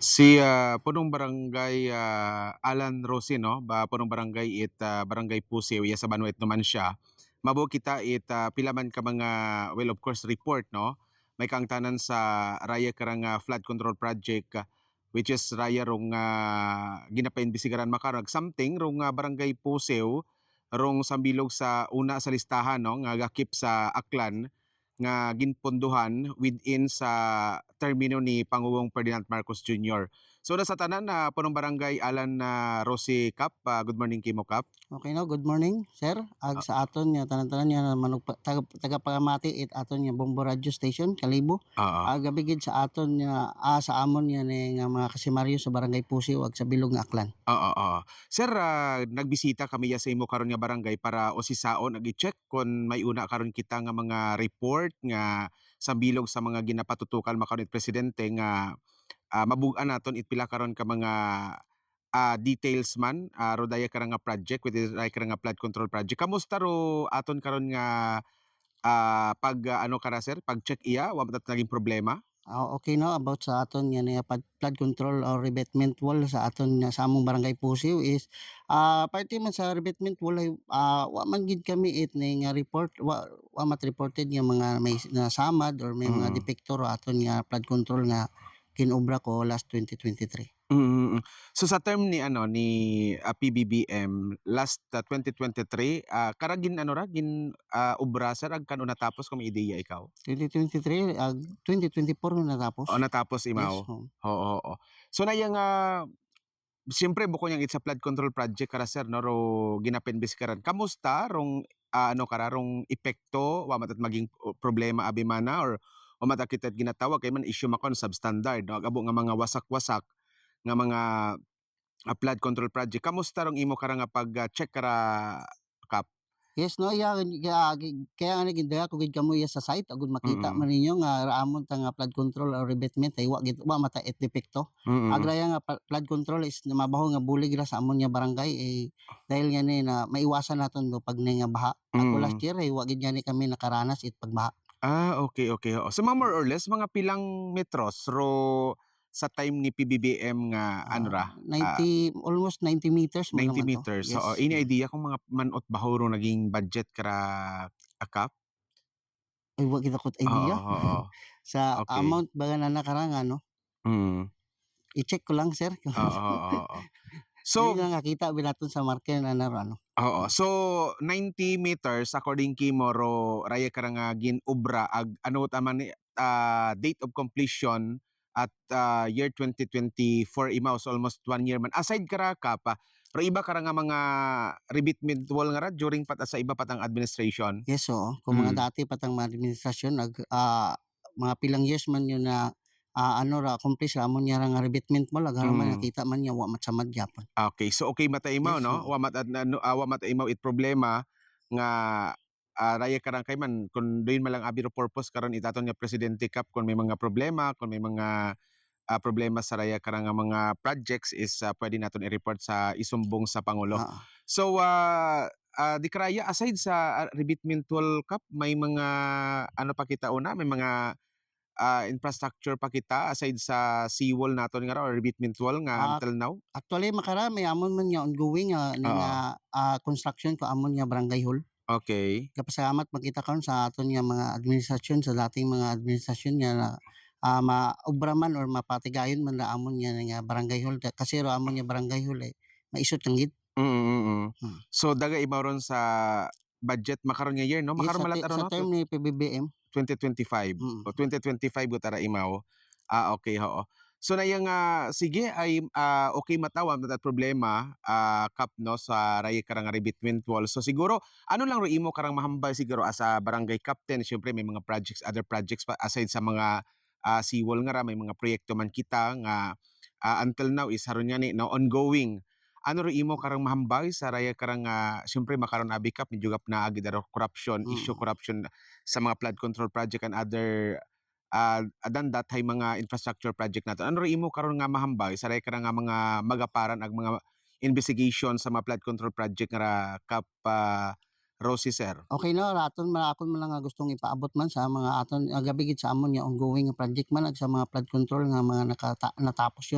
Si, ah, punong barangay, ah, Alan Rosi 'no, ba punong barangay it, ah, barangay Pusiw iya sa Banuet naman siya. Mabo kita it, ah, pila man ka mga well of course report 'no, may kaangtanan sa raya karang nga flood control project, ah, which is raya rong, ah, ginapaimbestigaran makarag. Something rong, ah, barangay Pusiw, rong sambilog sa una sa listahan 'no, nga gakip sa Aklan, nga ginpondohan within sa termino ni Pangulong Ferdinand Marcos Jr. So na sa tanan na punong barangay Alan na Rosi Kap, ah, good morning kimo Kap. Okay no, good morning sir. Ag Ah. sa aton nga tanan-tanan nga manug taga tagapagamati it aton nga Bombo Radio Station Kalibo. Oo. Ag gabigid sa aton nga ah, sa amon nga ni nga mga kasimaryo sa Barangay Pusiw ag sa Bilog nga Aklan. Oo, oo. Sir, ah, nagbisita kami ya sa imo karon nga barangay para usisaon ag i-check kon may una karon kita nga mga report nga sa bilog sa mga ginapatutukan makaron presidente nga ah, mabug-an naton it pila karon ka mga ah, details man ah, ro karang nga project with daya karang nga flood control project. Kamusta ro aton karon nga ah, pag ah, ano kara sir, pag-check iya wa naging problema? Ah, okay no about sa aton nga pad flood control or revetment wall sa aton nga sa among Barangay Pusiw is ah, parte man sa revetment wall ay ah, wa man gid kami it ni nga report wa wa mat reported nga mga may nasamad or may mga Mm. depekto ro aton nga flood control nga kinobra ko last 2023. Mm, mm. So sa term ni ano ni ah, PBBM last ah, 2023 ah, kara gin ano ra gin ah, obra sir ag kano natapos kung may ideya ikaw? 2023 ag 2024 na natapos. O natapos Yes, imaw? oo. Oo, oo. So na yang ah, siyempre bukod yang it's a flood control project kara sir no ro ginapaimbestigaran. Kamusta rong ah, ano kara rong epekto wa matat maging o- problema abi mana or wa mata kita ginatawag kay man issue makon substandard no ag abo nga mga wasak-wasak nga mga ah, flood control project. Kamusta rong imo kara nga pag-check kara Kap? Yes no iya kaya kaya nga nagindaya ko gid kamo iya sa site agud makita Mm. man ninyo nga raamon ta nga flood control or revetment ay wa gid wa mata it depekto. Mm. Agraya nga flood control is na mabaho nga bulig ra sa amon nga barangay eh dahil nga ni na maiwasan naton do pag nga baha. Ako Mm. last year ay wa gid gani kami nakaranas it pagbaha. Ah, okay, okay. So mga more or less mga pilang metros ro sa time ni PBBM nga ano ra? Ah, 90 almost 90 meters mo 90 naman to. meters. Yes. Oo, ini idea kung mga manot baho ro naging budget kara akap? Ay wa gid ako Oo, idea. oo. Sa Okay. amount ba nga na nakaranga no? Mm. I-check ko lang sir. Oo, oo, oo. So, So, nga nakita binaton sa marker na naro ano. oo. So 90 meters according kimo ro raya kara nga ginobra ag ano ta man ah, date of completion at ah, year 2024 imaw so almost one year man. Aside kara ka pa, pero iba kara nga mga revetment wall nga ra during pat sa iba patang administration. Yes, oo. Kung mga Mm. dati patang mga administrasyon nag ah, mga pilang years man yun na ah, ano ra accomplish ra amon niya ra nga revetment mo lag man Mm. nakita man niya wa matsamad gyapon. Okay, so okay mata imaw Yes, no? oo. Wa ano, ah, wa mata imaw it problema nga ah, raya karang kay man kun doon man lang abi ro purpose karon itaton nga presidente kap kung may mga problema, kung may mga ah, problema sa raya karang nga mga projects is ah, pwede naton i-report sa isumbong sa pangulo. Oo. So ah ah, di karaya aside sa revetment wall kap may mga ano pa kita una, may mga ah, infrastructure pa kita aside sa seawall naton nga or revetment wall nga Ah, until now? Actually makarami amon man nga ongoing nga Oo. nga ah, construction ko amon nga barangay hall. Okay. Kapasalamat makita karon sa aton nga mga administrasyon sa dating mga administrasyon nga na ah, maobra man or mapatigayon man na amon nga nga barangay hall kasi ro amon nga barangay hall eh maisot lang gid. Mm, mm, mm. Hmm. So daga ibaw ron sa budget makaron nga year no? Yes, Makaron sa, malat aron sa no? term ni PBBM. 2025. Mm. O 2025 gutara imaw. Ah okay oo. So na yang ah, sige ay ah, okay matawa na problema ah, kap no sa ray karang nga revetment wall. So siguro ano lang ro imo karang mahambal siguro as a barangay captain syempre may mga projects other projects pa aside sa mga ah, seawall nga ra may mga proyekto man kita nga ah, until now is haron nga ni no ongoing. Ano ro imo karang mahambal sa raya karang nga syempre makaron abi kap medyo gap na agi corruption issue Mm. corruption sa mga flood control project and other ah adan that mga infrastructure project nato. Ano imo karon nga mahambal sa karang nga mga magaparan ag mga investigation sa mga flood control project nga kap ah, Rosie sir? Okay no, raton man akon man lang gustong ipaabot man sa mga aton ah, gabi gid sa amon nga ongoing project man ag sa mga flood control nga mga nakata natapos yun.